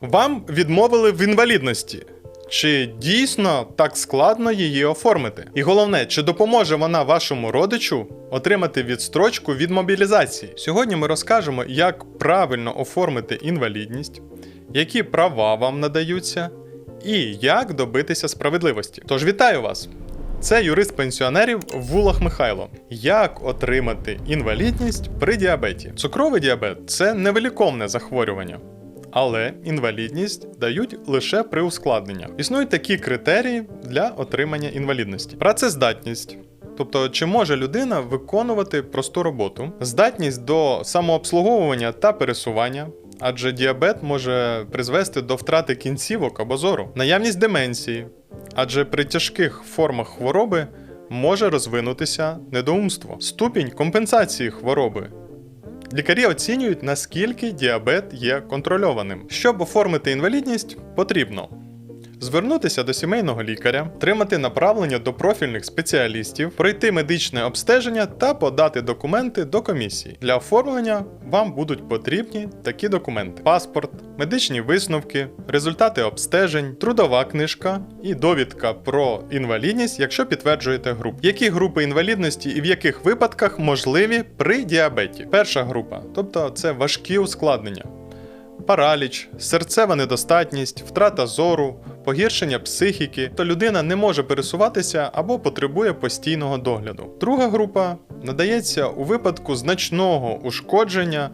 Вам відмовили в інвалідності. Чи дійсно так складно її оформити? І головне, чи допоможе вона вашому родичу отримати відстрочку від мобілізації? Сьогодні ми розкажемо, як правильно оформити інвалідність, які права вам надаються, і як добитися справедливості. Тож вітаю вас! Це юрист пенсіонерів Вулах Михайло. Як отримати інвалідність при діабеті? Цукровий діабет це невиліковне захворювання. Але інвалідність дають лише при ускладненнях. Існують такі критерії для отримання інвалідності: працездатність. Тобто, чи може людина виконувати просту роботу, здатність до самообслуговування та пересування, адже діабет може призвести до втрати кінцівок або зору, наявність деменції, адже при тяжких формах хвороби може розвинутися недоумство, ступінь компенсації хвороби. Лікарі оцінюють, наскільки діабет є контрольованим. Щоб оформити інвалідність, потрібно звернутися до сімейного лікаря, отримати направлення до профільних спеціалістів, пройти медичне обстеження та подати документи до комісії. Для оформлення вам будуть потрібні такі документи: паспорт, медичні висновки, результати обстежень, трудова книжка і довідка про інвалідність, якщо підтверджуєте групу. Які групи інвалідності і в яких випадках можливі при діабеті? Перша група, тобто це важкі ускладнення параліч, серцева недостатність, втрата зору, погіршення психіки, то людина не може пересуватися або потребує постійного догляду. Друга група надається у випадку значного ушкодження.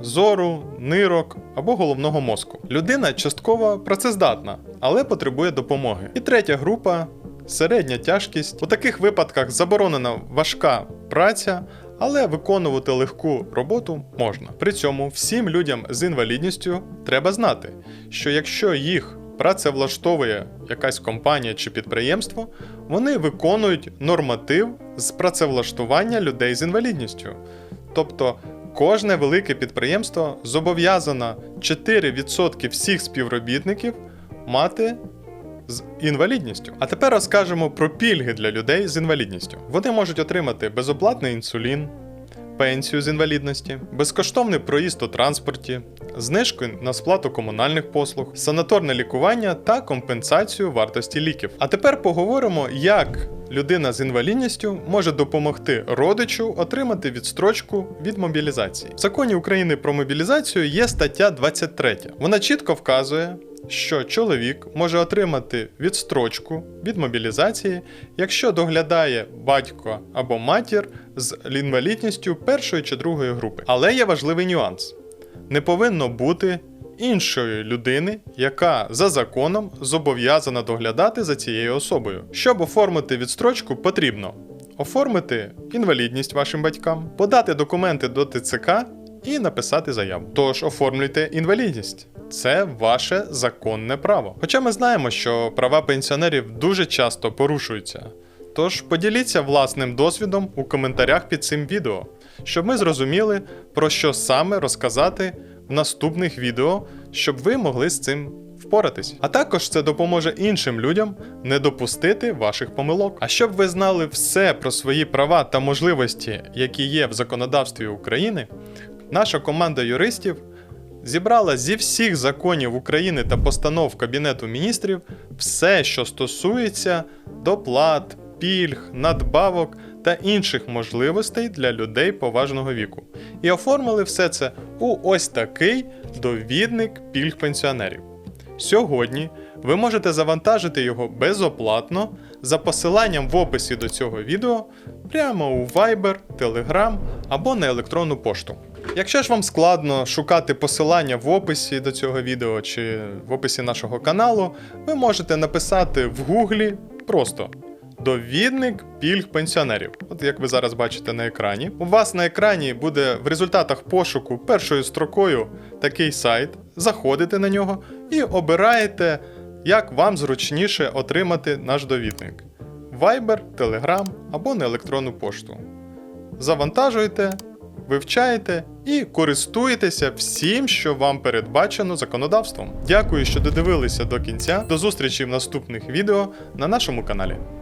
Зору, нирок або головного мозку. Людина частково працездатна, але потребує допомоги. І третя група середня тяжкість. У таких випадках заборонена важка праця, але виконувати легку роботу можна. При цьому всім людям з інвалідністю треба знати, що якщо їх працевлаштовує якась компанія чи підприємство, вони виконують норматив з працевлаштування людей з інвалідністю. Тобто кожне велике підприємство зобов'язано 4% всіх співробітників мати з інвалідністю. А тепер розкажемо про пільги для людей з інвалідністю. Вони можуть отримати безоплатний інсулін, пенсію з інвалідності, безкоштовний проїзд у транспорті, знижку на сплату комунальних послуг, санаторне лікування та компенсацію вартості ліків. А тепер поговоримо, як людина з інвалідністю може допомогти родичу отримати відстрочку від мобілізації. В законі України про мобілізацію є стаття 23. Вона чітко вказує. Що чоловік може отримати відстрочку від мобілізації, якщо доглядає батько або матір з інвалідністю першої чи другої групи. Але є важливий нюанс: не повинно бути іншої людини, яка за законом зобов'язана доглядати за цією особою. Щоб оформити відстрочку, потрібно оформити інвалідність вашим батькам, подати документи до ТЦК і написати заяву. Тож оформлюйте інвалідність. Це ваше законне право. Хоча ми знаємо, що права пенсіонерів дуже часто порушуються. Тож поділіться власним досвідом у коментарях під цим відео, щоб ми зрозуміли, про що саме розказати в наступних відео, щоб ви могли з цим впоратись. А також це допоможе іншим людям не допустити ваших помилок. А щоб ви знали все про свої права та можливості, які є в законодавстві України, наша команда юристів зібрала зі всіх законів України та постанов Кабінету міністрів все, що стосується доплат, пільг, надбавок та інших можливостей для людей поважного віку. І оформили все це у ось такий довідник пільг пенсіонерів. Сьогодні ви можете завантажити його безоплатно за посиланням в описі до цього відео прямо у Viber, Telegram або на електронну пошту. Якщо ж вам складно шукати посилання в описі до цього відео чи в описі нашого каналу, ви можете написати в Гуглі просто довідник пільг пенсіонерів. От як ви зараз бачите на екрані. У вас на екрані буде в результатах пошуку першою строкою такий сайт. Заходите на нього і обираєте, як вам зручніше отримати наш довідник: Viber, Telegram або на електронну пошту. Завантажуєте, вивчаєте і користуєтеся всім, що вам передбачено законодавством. Дякую, що додивилися до кінця. До зустрічі в наступних відео на нашому каналі.